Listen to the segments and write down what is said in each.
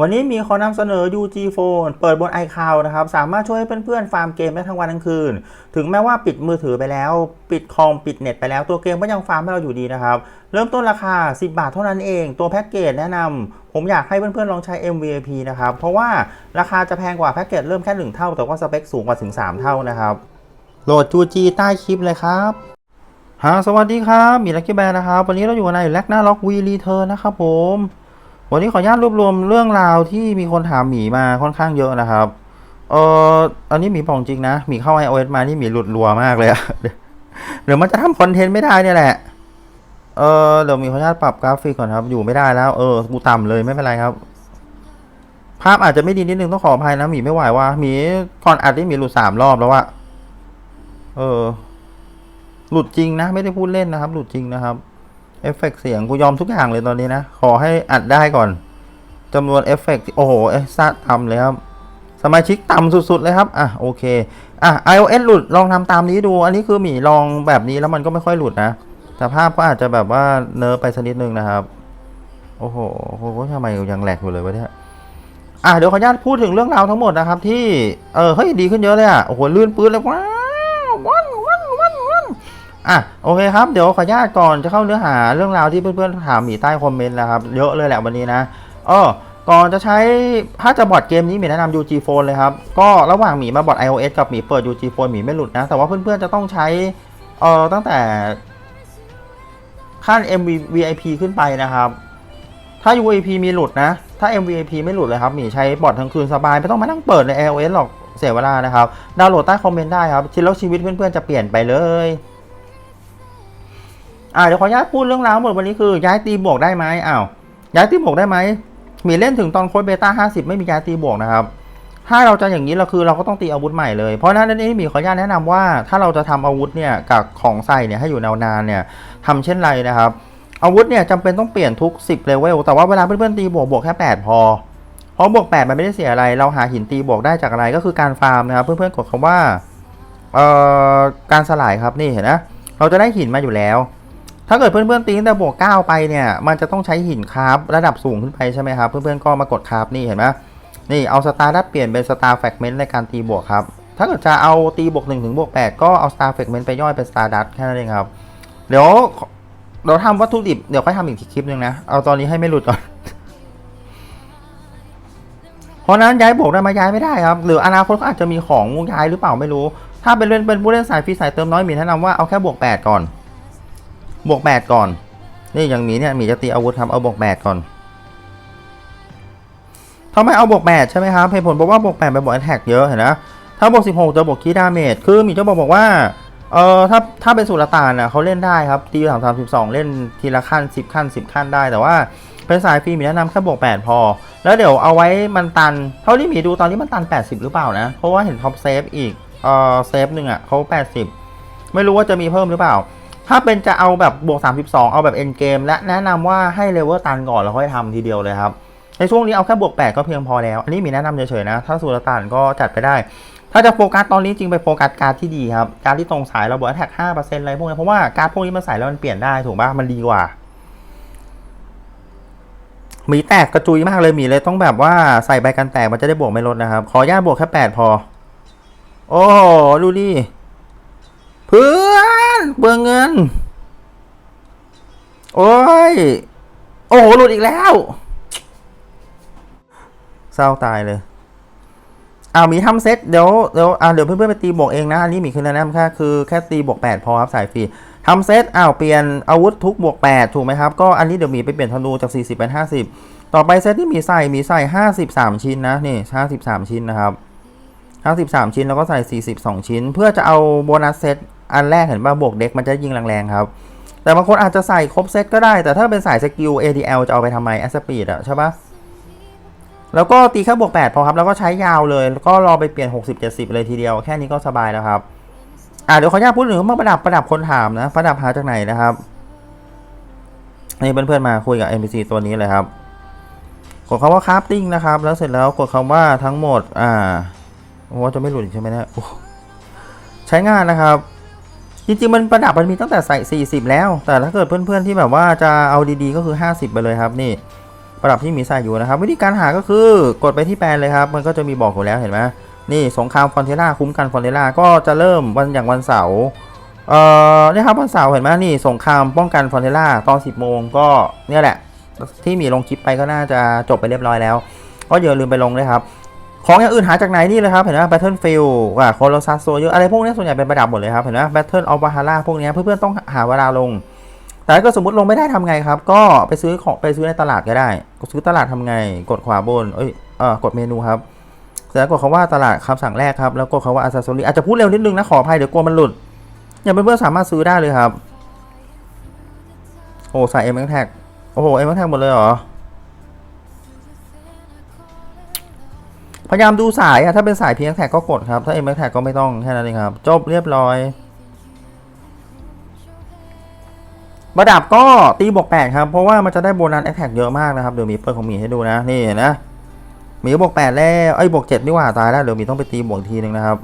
วันนี้มีขอนำเสนอ UG Phone เปิดบน iCloud นะครับ สามารถช่วยให้เพื่อนๆ ฟาร์มเกมได้ทั้งวันทั้งคืน ถึงแม้ว่าปิดมือถือไปแล้ว ปิดคอมปิดเน็ตไปแล้วตัวเกมก็ยังฟาร์มให้เราอยู่ดีนะครับ เริ่มต้นราคา 10 บาทเท่านั้นเอง ตัวแพ็กเกจแนะนำผมอยากให้เพื่อนๆ ลองใช้ MVP นะครับ เพราะว่าราคาจะแพงกว่าแพ็กเกจเริ่มแค่ 1 เท่า แต่ว่าสเปคสูงกว่าถึง 3 เท่านะครับโหลด UG ใต้คลิปเลยครับฮะสวัสดีครับมีลักกี้แบร์นะครับวันนี้เราอยู่ในแลกหน้าล็อกวีรีเทิร์นะครับผม วันนี้ขออนุญาตรวบรวมเรื่องราวที่มีคนถามหมีมาค่อนข้างเยอะนะครับ เอออันนี้หมีบอกจริงนะ หมีเข้า iOS มานี่หมีหลุดรัวมากเลยอะเดี๋ยวมันจะทำคอนเทนต์ไม่ได้เนี่ยแหละ เออเดี๋ยวมีขออนุญาตปรับกราฟิกก่อนครับ อยู่ไม่ได้แล้ว เออ กูต่ำเลยไม่เป็นไรครับ ภาพอาจจะไม่ดีนิดนึงต้องขออภัยนะหมีไม่ไหวว่าหมีก่อนอัดนี่หมีหลุดสามรอบแล้วอะเออ หลุดจริงนะ ไม่ได้พูดเล่นนะครับ หลุดจริงนะครับ เอฟเฟกต์เสียงกูยอมทุกอย่างเลยตอนนี้นะ ขอให้อัดได้ก่อนจำนวนเอฟเฟกต์โอ้โหเอซ่าต่ำเลยครับ สมาชิกต่ำสุด ๆ เลยครับ อะ โอเค อะ iOS หลุดลองทำตามนี้ดู อันนี้คือหมีลองแบบนี้แล้วมันก็ไม่ค่อยหลุดนะ แต่ภาพก็อาจจะแบบว่าเนิร์ฟไปสักนิดนึงนะครับ โอ้โหโอ้โหทำไมยังแหลกอยู่เลยวะเนี่ยอะเดี๋ยวขออนุญาตพูดถึงเรื่องราวทั้งหมดนะครับ ที่เออเฮ้ยดีขึ้นเยอะเลยอะโอ้โหลื่นปื้นเลยว้าวว้าวว้าวว้าวว้าว อะโอเคครับเดี๋ยวขออนุญาตก่อนจะเข้าเนื้อหาเรื่องราวที่เพื่อนๆถามหมีใต้คอมเมนต์นะครับเยอะเลยแหละวันนี้นะเออก่อนจะใช้ถ้าจะบอร์ดเกมนี้หมีแนะนำ UG Phone เลยครับ ก็ระหว่างหมีมาบอร์ด iOS กับหมีเปิด UG Phone หมีไม่หลุดนะ แต่ว่าเพื่อนๆจะต้องใช้เอ่อตั้งแต่ขั้น MVIP ขึ้นไปนะครับ ถ้า UAP มีหลุดนะ ถ้า MVP ไม่หลุดเลยครับหมีใช้บอร์ดทั้งคืนสบาย ไม่ต้องมานั่งเปิดใน iOS หรอกเสียเวลานะครับ ดาวน์โหลดใต้คอมเมนต์ได้ครับแล้วชีวิตเพื่อนๆจะเปลี่ยนไปเลย อ่าเดี๋ยวขออนุญาตพูดเรื่องราวหมดวันนี้คือย้ายตีบวกได้ไหมอ้าวย้ายตีบวกได้ไหมมีเล่นถึงตอนโค้ดเบต้า50 ไม่มีย้ายตีบวกนะครับถ้าเราจะอย่างนี้เราคือเราก็ต้องตีอาวุธใหม่เลย เพราะนั้นนี่มีขออนุญาตแนะนำว่าถ้าเราจะทำอาวุธเนี่ยกับของใส่เนี่ยให้อยู่นานๆเนี่ยทำเช่นไรนะครับ อาวุธเนี่ยจำเป็นต้องเปลี่ยนทุก 10เลเวลแต่ว่าเวลาเพื่อนๆตีบวกบวกแค่ 8 พอ เพราะบวก 8 มันไม่ได้เสียอะไร เราหาหินตีบวกได้จากอะไรก็คือการฟาร์มนะครับ เพื่อนๆกดคำว่าเอ่อการสลายครับนี่เห็นนะเราจะได้หินมาอยู่แล้ว ถ้าเกิดเพื่อนๆตีตั้งแต่บวก 9 ไปเนี่ย มันจะต้องใช้หินคาราฟระดับสูงขึ้นไปใช่ไหมครับ เพื่อนๆก็มากดคาราฟนี่เห็นไหมนี่เอาสตาร์ดัตเปลี่ยนเป็นสตาร์แฟกเมนต์ในการตีบวกครับ ถ้าเกิดจะเอาตีบวก1ถึงบวก8ก็เอาสตาร์แฟกเมนต์ไปย่อยเป็นสตาร์ดัตแค่นั้นเองครับ เดี๋ยวเราทำวัตถุดิบเดี๋ยวค่อยทำอีกทีคลิปหนึงนะ เอาตอนนี้ให้ไม่หลุดก่อน เพราะนั้นย้ายบวกได้มาย้ายไม่ได้ครับ หรืออนาคตเขาอาจจะมีของย้ายหรือเปล่าไม่รู้ ถ้าเป็นเล่นเป็นผู้เล่นสายฟรีสายเติมน้อยมีแนะนำว่าเอาแค่บวก8ก่อน บวก8ก่อน นี่อย่างมีเนี่ยมีจะตีอาวุธครับเอาบวก8ก่อนทำไมเอาบวก8ใช่ไหมครับเหตุผลเพราะว่าบวก8ไปบวกแอตแทกเยอะเห็นนะถ้าบวก16จะบวกคีดาเมจคือมีเจะบอกบอกว่าเออถ้าถ้าเป็นสุลต่านอะเขาเล่นได้ครับตีสามสามสิบสองเล่นทีละขั้นสิบขั้นสิบขั้นได้แต่ว่าเป็นสายฟรีมีแนะนำแค่บวกแปดพอ แล้วเดี๋ยวเอาไว้มันตัน เท่าที่มีดูตอนนี้มันตัน80หรือเปล่านะ เพราะว่าเห็นท็อปเซฟอีกเออเซฟหนึ่งอะเขา80ไม่รู้ว่าจะมีเพิ่มหรือเปล่า ถ้าเป็นจะเอาแบบบวก 32 เอาแบบเอ็นเกมและแนะนำว่าให้เลเวลตันก่อนแล้วค่อยทำทีเดียวเลยครับในช่วงนี้เอาแค่บวก 8 ก็เพียงพอแล้ว อันนี้มีแนะนำเฉยๆนะ ถ้าสุลต่านก็จัดไปได้ ถ้าจะโฟกัสตอนนี้จริงไปโฟกัสการที่ดีครับ การที่ตรงสายเราบอกแท็กห้าเปอร์เซ็นต์อะไรพวกนี้เพราะว่าการพวกนี้มันใส่แล้วมันเปลี่ยนได้ถูกปะมันดีกว่า มีแตกกระจุยมากเลยมีเลยต้องแบบว่าใส่ใบกันแตกมันจะได้บวกไม่ลดนะครับ ขออนุญาตบวกแค่แปดพอ โอ้ดูดิ พื่อนเบืองเงิน โอ้ย โอ้โหหลุดอีกแล้ว เศร้าตายเลยอ้าวมีทำเซตเดี๋ยวเดี๋ยวอ่าเดี๋ยวเพื่อนๆไปตีบวกเองนะ อันนี้มีคือแนะนำแค่คือแค่ตีบวก8พอครับสายฟรีทำเซตอ้าวเปลี่ยนอาวุธทุกบวก8ถูกไหมครับ ก็อันนี้เดี๋ยวมีไปเปลี่ยนธนูจาก40เป็น50ต่อไปเซตที่มีใส่มีใส่53ชิ้นนะนี่53ชิ้นนะครับ 53ชิ้นแล้วก็ใส่ 42 ชิ้น เพื่อจะเอาโบนัสเซตอันแรกเห็นป่ะบวกเด็กมันจะยิงแรงๆครับ แต่บางคนอาจจะใส่ครบเซตก็ได้ แต่ถ้าเป็นสายสกิล ADL จะเอาไปทำไมแอสปีดอะใช่ปะแล้วก็ตีแค่บวก 8 พอครับ แล้วก็ใช้ยาวเลย แล้วก็รอไปเปลี่ยน 60 70 เลยทีเดียว แค่นี้ก็สบายแล้วครับ อ่าเดี๋ยวขออนุญาตพูดถึงเรื่อประดับประดับคนถามนะ ประดับหาจากไหนนะครับนี่เพื่อนๆมาคุยกับ NPC ตัวนี้เลยครับ กดคำว่า crafting นะครับ แล้วเสร็จแล้วกดคำว่าทั้งหมด อ่า ว่าจะไม่หลุดใช่ไหมเนะใช้งานนะครับ จริงๆมันประดับมันมีตั้งแต่ใส่40 แล้ว แต่ถ้าเกิดเพื่อนๆที่แบบว่าจะเอาดีๆก็คือ 50 ไปเลยครับนี่ ประดับที่มีใส่อยู่นะครับ วิธีการหาก็คือกดไปที่แปลนเลยครับ มันก็จะมีบอกอยู่แล้วเห็นไหมนี่สงครามฟอนเทล่าคุ้มกันฟอนเทล่าก็จะเริ่มวันอย่างวันเสาร์เอ่อนี่ครับวันเสาร์เห็นไหมนี่สงครามป้องกันฟอนเทล่าตอน 10 โมงก็เนี่ยแหละที่มีลงคลิปไปก็น่าจะจบไปเรียบร้อยแล้ว ก็อย่าลืมไปลงด้วยครับ ของอย่างอื่นหาจากไหนนี่เลยครับเห็นไหม Battlefield ว่าโคโลซัสโซเยอะอะไรพวกนี้ส่วนใหญ่เป็นประดับหมดเลยครับเห็นไหม Battle of Valhalla พวกนี้เพื่อนๆต้องหาเวลาลง แต่ก็สมมติลงไม่ได้ทำไงครับ ก็ไปซื้อของไปซื้อในตลาดก็ได้กดซื้อตลาดทำไง กดขวาบน เอ้ยเออกดเมนูครับเสร็จแล้วกดคำว่าตลาดคำสั่งแรกครับแล้วกดคำว่า accessory อาจจะพูดเร็วนิดนึงนะขออภัยเดี๋ยวกลัวมันหลุดอย่างเพื่อนๆสามารถซื้อได้เลยครับโอ้ใส่ M X Tag โอ้โห M X Tag หมดเลยเหรอ พยายามดูสายอะถ้าเป็นสาย PX Tag ก็กดครับ ถ้า M X Tag ก็ไม่ต้องแค่นั้นเองครับ จบเรียบร้อยระดับก็ตีบวกแปดครับ เพราะว่ามันจะได้โบนัสแอคแท็กเยอะมากนะครับเดี๋ยวมีเปิดของมีให้ดูนะนี่นะมีบวกแปดแล้วไอ้บวกเจ็ดดีกว่าตายแล้วเดี๋ยวมีต้องไปตีบวกอีกทีนึงนะครับ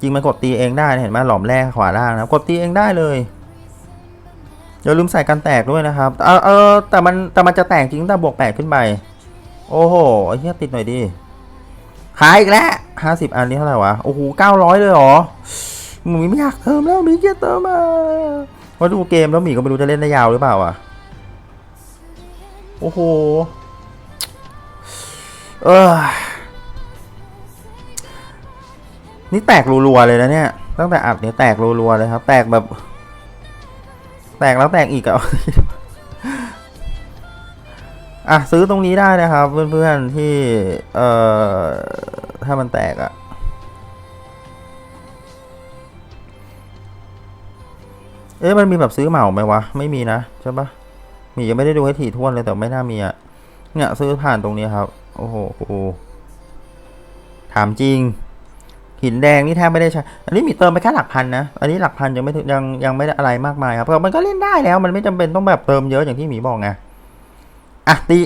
จริงมันกดตีเองได้เห็นไหมหลอมแรกขวาล่างนะกดตีเองได้เลยอย่าลืมใส่กันแตกด้วยนะครับเออเออแต่มันแต่มันจะแตกจริงแต่บวกแปดขึ้นไป โอ้โหไอ้เหี้ยติดหน่อยดิหายอีกแล้วห้าสิบอันนี้เท่าไหร่วะ โอ้โหเก้าร้อยเลยเหรอหมีไม่อยากเติมแล้วหมีเกียเติมมาว่าดูเกมแล้วหมีก็ไม่รู้จะเล่นได้ยาวหรือเปล่าอะ โอ้โห เออ นี่แตกรัวๆเลยนะเนี่ย ตั้งแต่อัดเนี่ยแตกรัวๆเลยครับ แตกแบบ แตกแล้วแตกอีกอะ อะซื้อตรงนี้ได้นะครับ เพื่อนๆที่เอ่อถ้ามันแตกอะเอ๊ะมันมีแบบซื้อเหมาไหมวะ ไม่มีนะใช่ปะมียังไม่ได้ดูให้ถี่ถ้วนเลยแต่ไม่น่ามีอะเนี่ยซื้อผ่านตรงนี้ครับ โอ้โหถามจริง หินแดงนี่แทบไม่ได้ใช้ อันนี้มีเติมไปแค่หลักพันนะ อันนี้หลักพันยังไม่ยังยังไม่ได้อะไรมากมายครับมันก็เล่นได้แล้ว มันไม่จำเป็นต้องแบบเติมเยอะอย่างที่หมีบอกไง อะตี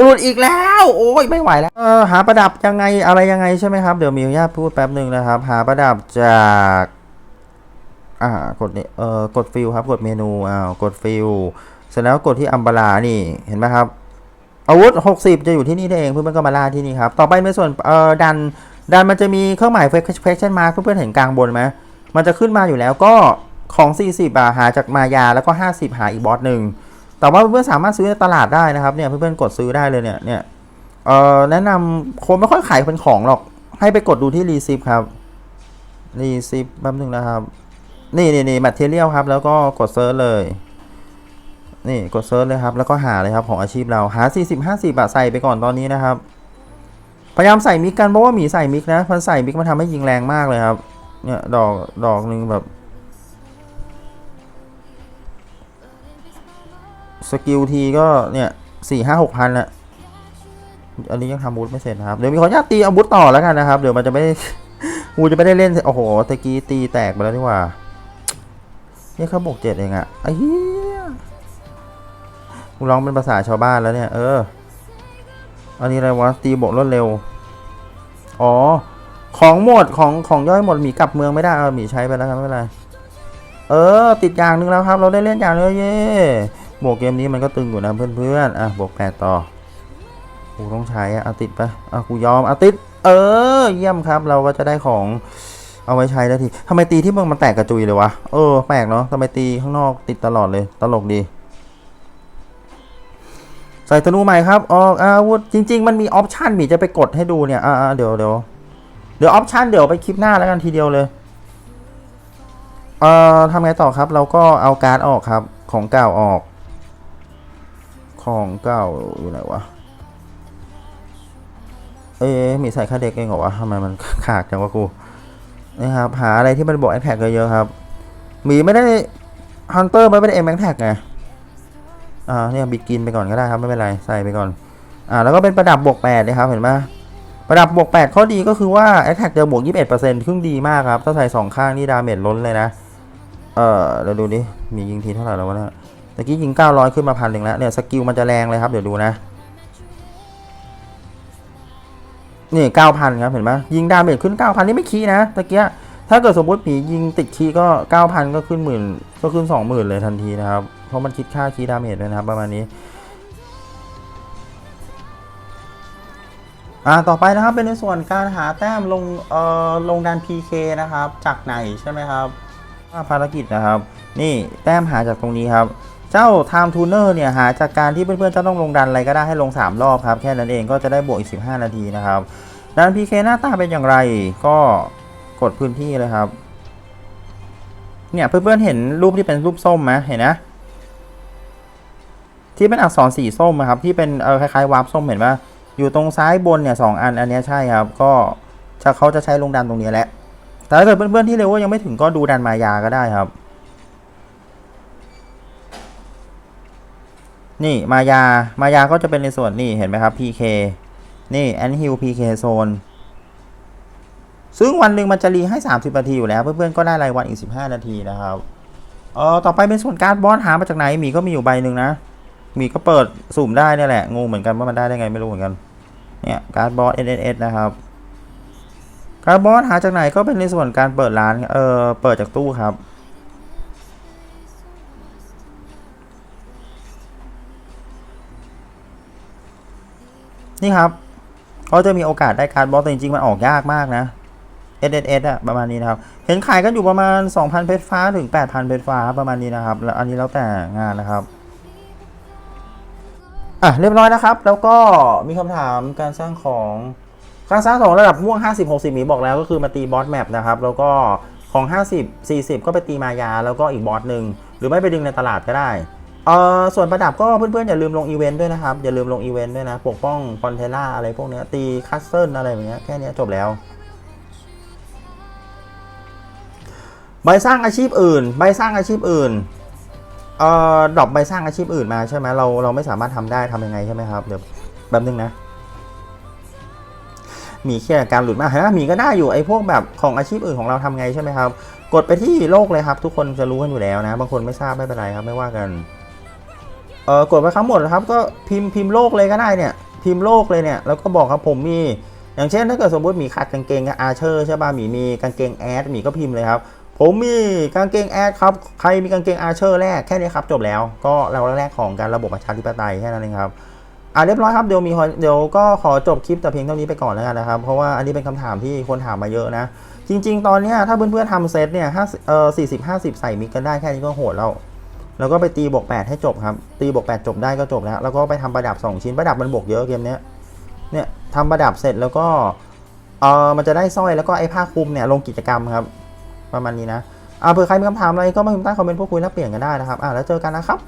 อุดอีกแล้ว โอ้ยไม่ไหวแล้วเออหาประดับยังไงอะไรยังไงใช่ไหมครับ เดี๋ยวมีญาตพูดแป๊บหนึ่งนะครับ หาประดับจากอ่ากดนี่เอ่อกดฟิลครับกดเมนูอ้าวกดฟิลเสร็จแล้วกดที่อัมบาลานี่เห็นไหมครับ อาวุธ 60 จะอยู่ที่นี่ได้เองเพื่อนๆก็มาล่าที่นี่ครับ ต่อไปในส่วนเอ่อดันดันมันจะมีเครื่องหมาย question mark เพื่อนๆเห็นกลางบนไหมมันจะขึ้นมาอยู่แล้วก็ของ 40อะหาจากมายาแล้วก็ 50 หาอีกบอสหนึ่ง แต่ว่าเพื่อนสามารถซื้อในตลาดได้นะครับเนี่ยเพื่อนๆกดซื้อได้เลยเนี่ยเนี่ยเอ่อแนะนำคนไม่ค่อยขายเป็นของหรอก ให้ไปกดดูที่รีซิปครับรีซิปแป๊บนึงนะครับ นี่นี่นี่ material ครับ แล้วก็กดเซิร์ชเลย นี่กดเซิร์ชเลยครับ แล้วก็หาเลยครับของอาชีพเราหา 40 50บาทใส่ไปก่อนตอนนี้นะครับ พยายามใส่มิกกันเพราะว่าหมีใส่มิกนะพันใส่มิกมันทำให้ยิงแรงมากเลยครับ เนี่ยดอกดอกหนึ่งแบบ สกิลทีก็เนี่ยสี่ห้าหกพันละอันนี้ยังทำบูทไม่เสร็จนะครับ เดี๋ยวมีขออนุญาตตีอาวุธต่อแล้วกันนะครับ เดี๋ยวมันจะไม่กูจะไม่ได้เล่น โอ้โหตะกี้ตีแตกไปแล้วนี่ว่าเนี่ยเขาบอกเจ็ดเองอะไอ้เหี้ยกูร้องเป็นภาษาชาวบ้านแล้วเนี่ย เออ อันนี้อะไรวะ ตีบวกรวดเร็ว อ๋อ ของหมดของของย่อยหมดหมีกลับเมืองไม่ได้เอาหมีใช้ไปแล้วครับไม่เป็นไร เออ ติดอย่างนึงแล้วครับ เราได้เล่นอย่างเลยเย่ บวกเกมนี้มันก็ตึงอยู่นะเพื่อนๆอะบวกแปดต่อกูต้องใช้อะอติดไปอะกูยอมอติด เออ เยี่ยมครับ เราก็จะได้ของเอาไว้ใช้ได้ทีทำไมตีที่เมืองมันแตกกระจุยเลยวะ เออ แปลกเนาะทำไมตีข้างนอกติดตลอดเลย ตลกดี ใส่ธนูใหม่ครับ ออกอาวุธ จริง ๆ มันมีออปชันมีจะไปกดให้ดูเนี่ย อ่าเดี๋ยวเดี๋ยวเดี๋ยวออปชันเดี๋ยวไปคลิปหน้าแล้วกันทีเดียวเลย เอ่อทำไงต่อครับ เราก็เอาการ์ดออกครับ ของเก่าออก ของเก่าอยู่ไหนวะ เอ๊ะมีใส่ค่าเด็กเองเหรอวะทำไมมันขาดจังวะกูนะครับหาอะไรที่มันบอกแอคแท็กเยอะๆครับ มีไม่ได้ฮันเตอร์ไม่ได้เอ็มแอคแท็กไงอ่าเนี่ยบิดกินไปก่อนก็ได้ครับไม่เป็นไรใส่ไปก่อนอ่าแล้วก็เป็นประดับบวกแปดนะครับเห็นไหมประดับบวกแปดข้อดีก็คือว่าแอคแท็กจะบวกยี่สิบเอ็ดเปอร์เซ็นต์ครึ่งดีมากครับ ถ้าใส่สองข้างนี่ดาเมจล้นเลยนะ เออเราดูดิมียิงทีเท่าไหร่แล้ววะเนี่ย ตะกี้ยิง 900 ขึ้นมาพันหนึ่งแล้วเนี่ยสกิลมันจะแรงเลยครับเดี๋ยวดูนะนี่9,000 ครับเห็นไหมยิงดาเมจขึ้น 9,000 นี่ไม่คีนะตะเกียถ้าเกิดสมมติผียิงติดคีก็ 9,000 ก็ขึ้นหมื่นก็ขึ้น 20,000 เลยทันทีนะครับ เพราะมันคิดค่าคีดาเมจด้วยนะครับประมาณนี้อ่าต่อไปนะครับเป็นในส่วนการหาแต้มลงเอ่อลงดัน PK นะครับ จากไหนใช่ไหมครับภารกิจนะครับ นี่แต้มหาจากตรงนี้ครับ เจ้า Time Tuner เนี่ยหาจากการที่เพื่อนๆจะต้องลงดันอะไรก็ได้ให้ลง 3 รอบครับ แค่นั้นเองก็จะได้บวกอีก 15 นาทีนะครับดัน PK หน้าตาเป็นอย่างไรก็กดพื้นที่เลยครับ เนี่ยเพื่อนๆเห็นรูปที่เป็นรูปส้มไหมเห็นนะที่เป็นอักษรสีส้มอะครับที่เป็นเออคล้ายๆวาร์ปส้มเห็นปะอยู่ตรงซ้ายบนเนี่ยสองอันอันนี้ใช่ครับ ก็จะเขาจะใช้ลงดันตรงนี้แหละแต่ถ้าเกิดเพื่อนๆที่เร็วว่ายังไม่ถึงก็ดูดันมายาก็ได้ครับ นี่มายามายาก็จะเป็นในส่วนนี่เห็นไหมครับ PK นี่แอนฮิล PK โซนซึ่งวันหนึ่งมันจะรีให้ 30 นาทีอยู่แล้ว เพื่อนๆก็ได้รายวันอีก 15 นาทีนะครับเออต่อไปเป็นส่วนการ์ดบอสหามาจากไหนหมีก็มีอยู่ใบหนึ่งนะหมีก็เปิดสุ่มได้เนี่ยแหละงงเหมือนกันว่ามันได้ได้ไงไม่รู้เหมือนกันเนี่ยการ์ดบอส NSS นะครับ การ์ดบอสหาจากไหนก็เป็นในส่วนการเปิดร้านเออเปิดจากตู้ครับ นี่ครับก็จะมีโอกาสได้การ์ดบอสแต่จริงๆมันออกยากมากนะ S S S อะประมาณนี้นะครับ เห็นขายกันอยู่ประมาณ 2,000 เพชรฟ้าถึง 8,000 เพชรฟ้าประมาณนี้นะครับ แล้วอันนี้แล้วแต่งานนะครับอะเรียบร้อยนะครับ แล้วก็มีคำถามการสร้างของการสร้างของระดับม่วง 50 60หมีบอกแล้วก็คือมาตีบอสแมปนะครับ แล้วก็ของ 50 40 ก็ไปตีมายา แล้วก็อีกบอสหนึ่งหรือไม่ไปดึงในตลาดก็ได้ เอ่อส่วนประดับก็เพื่อนๆ อย่าลืมลงอีเวนต์ด้วยนะครับ อย่าลืมลงอีเวนต์ด้วยนะ ปกป้องฟอนเทล่าอะไรพวกนี้ตีคัสเซิลอะไรแบบเนี้ยแค่นี้จบแล้วใบสร้างอาชีพอื่น ใบสร้างอาชีพอื่นเอ่อดรอปใบสร้างอาชีพอื่นมาใช่ไหมเราเราไม่สามารถทำได้ทำยังไงใช่ไหมครับเดี๋ยวแป๊บนึงนะ มีแค่การหลุดมาฮะมีก็ได้อยู่ไอ้พวกแบบของอาชีพอื่นของเราทำไงใช่ไหมครับ กดไปที่โลกเลยครับ ทุกคนจะรู้กันอยู่แล้วนะ บางคนไม่ทราบไม่เป็นไรครับไม่ว่ากัน เออกดไปทั้งหมดนะครับก็พิมพ์พิมพ์โลกเลยก็ได้เนี่ยพิมพ์โลกเลยเนี่ยแล้วก็บอกครับผมมีอย่างเช่นถ้าเกิดสมมติหมีขาดกางเกงอาเชอร์ใช่ป่ะหมีมีกางเกงแอดหมีก็พิมพ์เลยครับผมมีกางเกงแอดครับใครมีกางเกงอาเชอร์แรกแค่นี้ครับจบแล้วก็เราแรกของการระบบประชาธิปไตยแค่นั้นเองครับอะเรียบร้อยครับเดี๋ยวมีเดี๋ยวก็ขอจบคลิปแต่เพียงเท่านี้ไปก่อนแล้วกันนะครับเพราะว่าอันนี้เป็นคำถามที่คนถามมาเยอะนะจริง ๆ ตอนเนี้ยถ้าเพื่อนๆทำเซตเนี่ยห้าเอ่อสี่สิบห้าสิบใส่มิกกันได้แค่นี้ก็โหดแล้ว แล้วก็ไปตีบวก8ให้จบครับ ตีบวก8จบได้ก็จบแล้ว แล้วก็ไปทำประดับ 2 ชิ้นประดับมันบวกเยอะเกมเนี้ย เนี่ยทำประดับเสร็จแล้วก็เออมันจะได้สร้อยแล้วก็ไอ้ผ้าคลุมเนี่ยลงกิจกรรมครับ ประมาณนี้นะอ่าเผื่อใครมีคำถามอะไรก็มาพิมพ์ใต้คอมเมนต์พูดคุยแลกเปลี่ยนกันได้นะครับอ่าแล้วเจอกันนะครับ